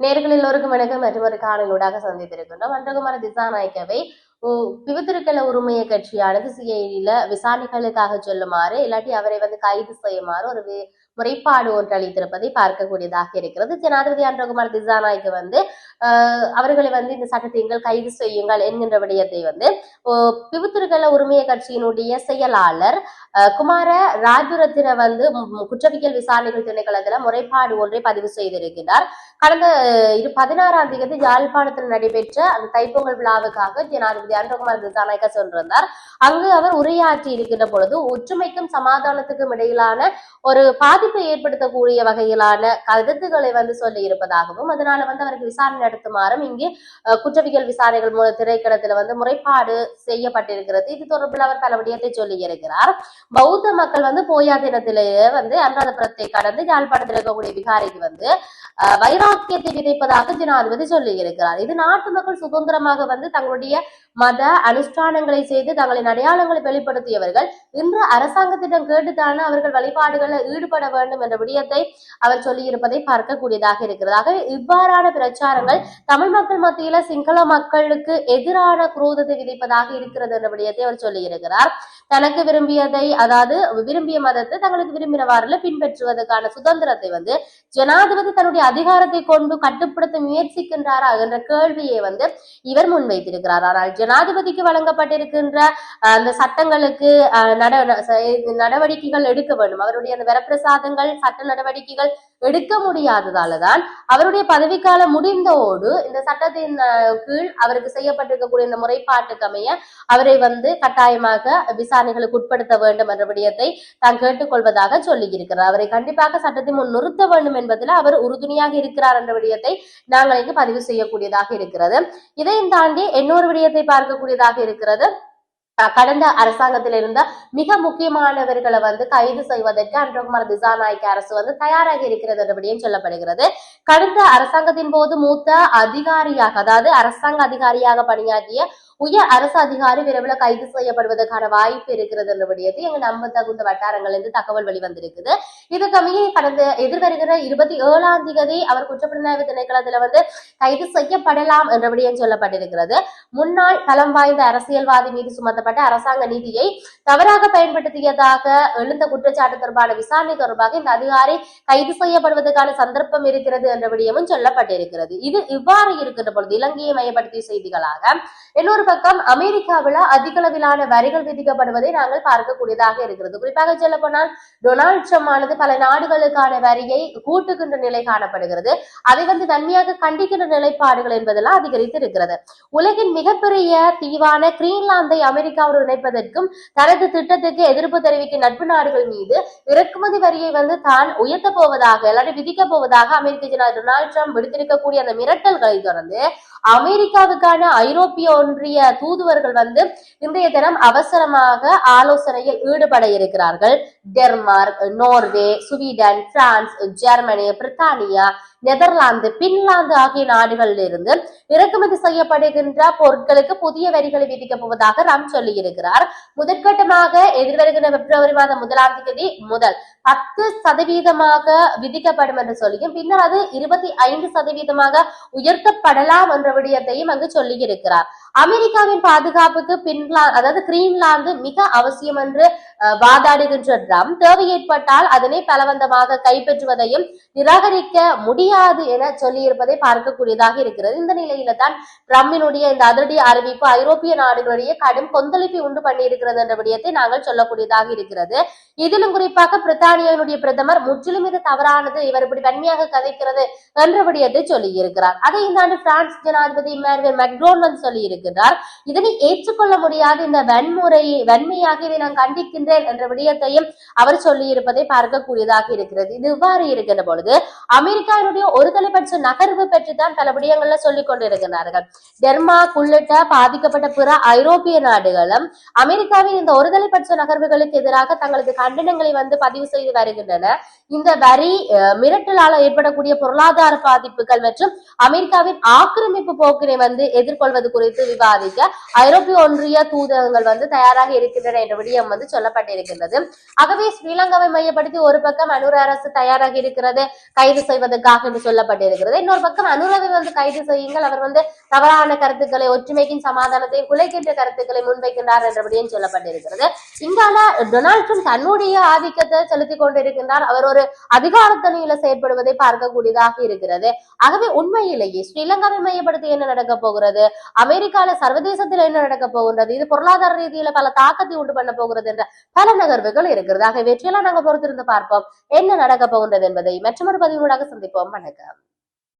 நேர்கள் எல்லோருக்கும் வணக்கம் மற்றும் ஒரு காணொலியூடாக சந்தித்திருக்கின்றோம். அன்றகுமார திசாநாயக்கவை பிவத்திருக்கல உரிமைய கட்சியானது சிஐடியில விசாரணைகளுக்காக சொல்லுமாறு இல்லாட்டி அவரை வந்து கைது செய்யுமாறு ஒரு முறைப்பாடு ஒன்று அளித்திருப்பதை பார்க்கக்கூடியதாக இருக்கிறது. ஜனாதிபதி அன்றகுமார் திசாநாய்க்கு வந்து ஆஹ், அவர்களை வந்து இந்த சட்டத்தை கைது செய்யுங்கள் என்கின்ற விடயத்தை வந்து பிபுத்திருக்கல உரிமைய கட்சியினுடைய செயலாளர் குமார ராஜுரத்தின வந்து குற்றவியல் விசாரணைகள் திணைக்களத்தில் முறைப்பாடு ஒன்றை பதிவு செய்திருக்கிறார். கடந்த இது பதினாறாம் தேதி யாழ்ப்பாணத்தில் நடைபெற்ற அந்த தைப்பொங்கல் விழாவுக்காக ஜனாதிபதி அன்றகுமார் திசாநாயக்க சென்றிருந்தார். அங்கு அவர் உரையாற்றி இருக்கின்ற பொழுது ஒற்றுமைக்கும் சமாதானத்துக்கும் இடையிலான ஒரு பாதிப்பை ஏற்படுத்தக்கூடிய வகையிலான கருத்துக்களை வந்து சொல்லி இருப்பதாகவும் அதனால வந்து அவருக்கு விசாரணை நடத்துமாறும் இங்கே குற்றவியல் விசாரணைகள் மூலம் திரைக்களத்துல வந்து முறைப்பாடு செய்யப்பட்டிருக்கிறது. இது தொடர்பில் அவர் பல விடயத்தை சொல்லி இருக்கிறார். பௌத்த மக்கள் வந்து போயா தினத்திலேயே வந்து அனுராதபுரத்தை கடந்து யாழ்ப்பாணத்தில் இருக்கக்கூடிய விகாரைக்கு வந்து வைராக்கியத்தை விதைப்பதாக ஜனாதிபதி சொல்லி இருக்கிறார். இது நாட்டு மக்கள் சுதந்திரமாக வந்து தங்களுடைய மத அனுஷ்டானங்களை செய்து தங்களின் அடையாளங்களை வெளிப்படுத்தியவர்கள் இன்று அரசாங்கத்திடம் கேட்டுத்தானே அவர்கள் வழிபாடுகளில் ஈடுபட வேண்டும் என்ற விடயத்தை அவர் சொல்லியிருப்பதை பார்க்கக்கூடியதாக இருக்கிறது. ஆகவே இவ்வாறான பிரச்சாரங்கள் தமிழ் மக்கள் மத்தியில சிங்கள மக்களுக்கு எதிரான குரோதத்தை விதிப்பதாக இருக்கிறது என்ற விடயத்தை அவர் சொல்லியிருக்கிறார். தனக்கு விரும்பியதை அதாவது விரும்பிய மதத்தை தங்களுக்கு விரும்பினவாறுல பின்பற்றுவதற்கான சுதந்திரத்தை வந்து ஜனாதிபதி தன்னுடைய அதிகாரத்தை கொண்டு கட்டுப்படுத்த முயற்சிக்கின்றாரா என்ற கேள்வியை வந்து இவர் முன்வைத்திருக்கிறார். ஆனால் ஜனாதிபதிக்கு வழங்கப்பட்டிருக்கின்ற அஹ், அந்த சட்டங்களுக்கு நட நடவடிக்கைகள் எடுக்க வேண்டும். அவருடைய அந்த வரப்பிரசாதங்கள் சட்ட நடவடிக்கைகள் எடுக்க முடியாததாலதான் அவருடைய பதவிக்காலம் முடிந்தோடு இந்த சட்டத்தின் கீழ் அவருக்கு செய்யப்பட்டிருக்கக்கூடிய இந்த முறைப்பாட்டுக்கு அமைய அவரை வந்து கட்டாயமாக விசாரணைகளுக்கு உட்படுத்த வேண்டும் என்ற விடயத்தை தான் கேட்டுக்கொள்வதாக சொல்லியிருக்கிறார். அவரை கண்டிப்பாக சட்டத்தின் முன் நிறுத்த வேண்டும் என்பதில் அவர் உறுதுணையாக இருக்கிறார் என்ற விடயத்தை நாங்கள் இங்கு பதிவு செய்யக்கூடியதாக இருக்கிறது. இதையும் தாண்டி இன்னொரு விடயத்தை பார்க்கக்கூடியதாக இருக்கிறது. கடந்த அரசாங்கத்தில் இருந்த மிக முக்கியமானவர்களை வந்து கைது செய்வதற்கு அன்றகுமார் திசாநாயக்க அரசு வந்து தயாராக இருக்கிறது என்ற சொல்லப்படுகிறது. கடந்த அரசாங்கத்தின் போது மூத்த அதிகாரியாக அதாவது அரசாங்க அதிகாரியாக பணியாற்றிய உயர் அரசு அதிகாரி விரைவில் கைது செய்யப்படுவதற்கான வாய்ப்பு இருக்கிறது என்ற விடயத்தை எங்க நம்ப தகுந்த வட்டாரங்கள் இருந்து தகவல் வெளிவந்திருக்குது. இதுக்கமைய கடந்த எதிர்வருகிற இருபத்தி ஏழாம் தேதி அவர் குற்றப்புலனாய்வு திணைக்களத்துல வந்து கைது செய்யப்படலாம் என்ற விடயம் சொல்லப்பட்டிருக்கிறது. முன்னாள் பலம் வாய்ந்த அரசியல்வாதி மீது சுமத்தப்பட்ட அரசாங்க நிதியை தவறாக பயன்படுத்தியதாக எழுந்த குற்றச்சாட்டு தொடர்பான விசாரணை தொடர்பாக இந்த அதிகாரி கைது செய்யப்படுவதற்கான சந்தர்ப்பம் இருக்கிறது என்ற விடயமும் சொல்லப்பட்டிருக்கிறது. இது இவ்வாறு இருக்கின்ற பொழுது இலங்கையை மையப்படுத்திய செய்திகளாக இன்னொரு பக்கம் அமெரிக்காவில் அதிக அளவிலான வரிகள் விதிக்கப்படுவதை நாங்கள் பார்க்கக்கூடியதாக இருக்கிறது. குறிப்பாக சொல்ல போனால் டொனால்ட் ட்ரம்ப் ஆனது பல நாடுகளுக்கான வரியை கூட்டுகின்ற நிலை காணப்படுகிறது. அதை வந்து தன்மையாக கண்டிக்கின்ற நிலைப்பாடுகள் என்பதெல்லாம் அதிகரித்து இருக்கிறது உலகின் மிகப்பெரிய தீவான கிரீன்லாந்தை அமெரிக்காவோடு இணைப்பதற்கும் தனது திட்டத்துக்கு எதிர்ப்பு தெரிவிக்கும் நட்பு நாடுகள் மீது இறக்குமதி வரியை வந்து தான் உயர்த்த போவதாக இல்லாட்டி விதிக்க போவதாக அமெரிக்க ஜனாதிபதி டொனால்ட் ட்ரம்ப் விடுத்திருக்கக்கூடிய அந்த மிரட்டல்களை தொடர்ந்து அமெரிக்காவுக்கான ஐரோப்பிய ஒன்றிய தூதுவர்கள் வந்து இன்றைய தினம் அவசரமாக ஆலோசனையில் ஈடுபட இருக்கிறார்கள். Denmark Norway Sweden France Germany பிரித்தானியா நெதர்லாந்து பின்லாந்து ஆகிய நாடுகளில் இருந்து இறக்குமதி செய்யப்படுகின்ற பொருட்களுக்கு புதிய வரிகளை விதிக்கப் போவதாக ராம் சொல்லியிருக்கிறார். முதற்கட்டமாக எதிர்வருகிற பிப்ரவரி மாதம் முதலாம் தேதி முதல் பத்து சதவீதமாக விதிக்கப்படும் என்று சொல்லியும் பின்னர் அது இருபத்தி ஐந்து சதவீதமாக உயர்த்தப்படலாம் என்ற விடயத்தையும் அங்கு சொல்லி இருக்கிறார் அமெரிக்காவின் பாதுகாப்புக்கு பின்லா அதாவது கிரீன்லாந்து மிக அவசியம் என்று வாதாடுகின்ற ட்ரம்ப். தேவை ஏற்பட்டால் அதனை பலவந்தமாக கைப்பற்றுவதையும் நிராகரிக்க முடியாது என சொல்லியிருப்பதை பார்க்கக்கூடியதாக இருக்கிறது. இந்த நிலையில தான் ட்ரம்பினுடைய இந்த அதிரடி அறிவிப்பு ஐரோப்பிய நாடுகளிடையே கடும் கொந்தளிப்பை உண்டு பண்ணியிருக்கிறது என்ற விடயத்தை நாங்கள் சொல்லக்கூடியதாக இருக்கிறது. இதிலும் குறிப்பாக பிரித்தானியாவினுடைய பிரதமர் முற்றிலும் இது தவறானது இவர் இப்படி வன்மையாக கதைக்கிறது என்ற விடயத்தை சொல்லியிருக்கிறார். அதை இந்த ஆண்டு பிரான்ஸ் ஜனாதிபதி இமானுவேல் மெக்ரோன் சொல்லி இருக்கிறார் இதனை ஏற்றுக்கொள்ள முடியாத. இந்த வன்முறை வன்மையாக இதை நான் கண்டிக்கின்றேன் என்ற விடயத்தையும் அவர் சொல்லி இருப்பதை பார்க்கக்கூடியதாக இருக்கிறது. இது இவ்வாறு இருக்கின்ற பொழுது அமெரிக்காவினுடைய ஒரு தலைப்பட்ச நகர்வு பற்றி தான் பல விடயங்கள்ல சொல்லிக் கொண்டிருக்கிறார்கள் டென்மார்க் உள்ளிட்ட பாதிக்கப்பட்ட பிற ஐரோப்பிய நாடுகளும் அமெரிக்காவின் இந்த ஒருதலைப்பட்ச நகர்வுகளுக்கு எதிராக தங்களது கண்டனங்களை வந்து பதிவு செய்து வருகின்றன. இந்த வரி மிரட்டலால் ஏற்படக்கூடிய பொருளாதார பாதிப்புகள் மற்றும் அமெரிக்காவின் ஆக்கிரமிப்பு போக்கினை வந்து எதிர்கொள்வது குறித்து விவாதிக்க ஐரோப்பிய ஒன்றிய தூதகங்கள் வந்து தயாராக இருக்கின்றன என்ற விடயம் வந்து கூறப்பட்டிருக்கின்றது ஆகவே ஸ்ரீலங்காவை மையப்படுத்தி ஒரு பக்கம் அனுர அரசு தயாராக இருக்கிறது கைது செய்வதற்காக என்று சொல்லப்பட்டிருக்கிறது. இன்னொரு பக்கம் அனுரவை வந்து கைது செய்யுங்கள் அவர் வந்து தவறான கருத்துக்களை ஒற்றுமைக்கும் சமாதானத்தையும் குலைக்கின்ற கருத்துக்களை முன்வைக்கின்றார் என்றபடியும் சொல்லப்பட்டிருக்கிறது. இங்கால டொனால்ட் ட்ரம்ப் தன்னுடைய ஆதிக்கத்தை செலுத்திக் கொண்டிருக்கின்றார். அவர் ஒரு அதிகாரத்தனியில செயற்படுவதை பார்க்கக்கூடியதாக இருக்கிறது. ஆகவே உண்மையிலேயே ஸ்ரீலங்காவை மையப்படுத்தி என்ன நடக்க போகிறது? அமெரிக்கால சர்வதேசத்தில் என்ன நடக்க போகின்றது? இது பொருளாதார ரீதியில பல தாக்கத்தை உண்டு பண்ண போகிறது என்ற பல நகர்வுகள் இருக்கிறது. ஆகவே வெற்றியெல்லாம் நாங்க பொறுத்திருந்து பார்ப்போம். என்ன நடக்க போகின்றது என்பதை மற்றொரு பதிவுகளாக சந்திப்போம். வணக்கம்.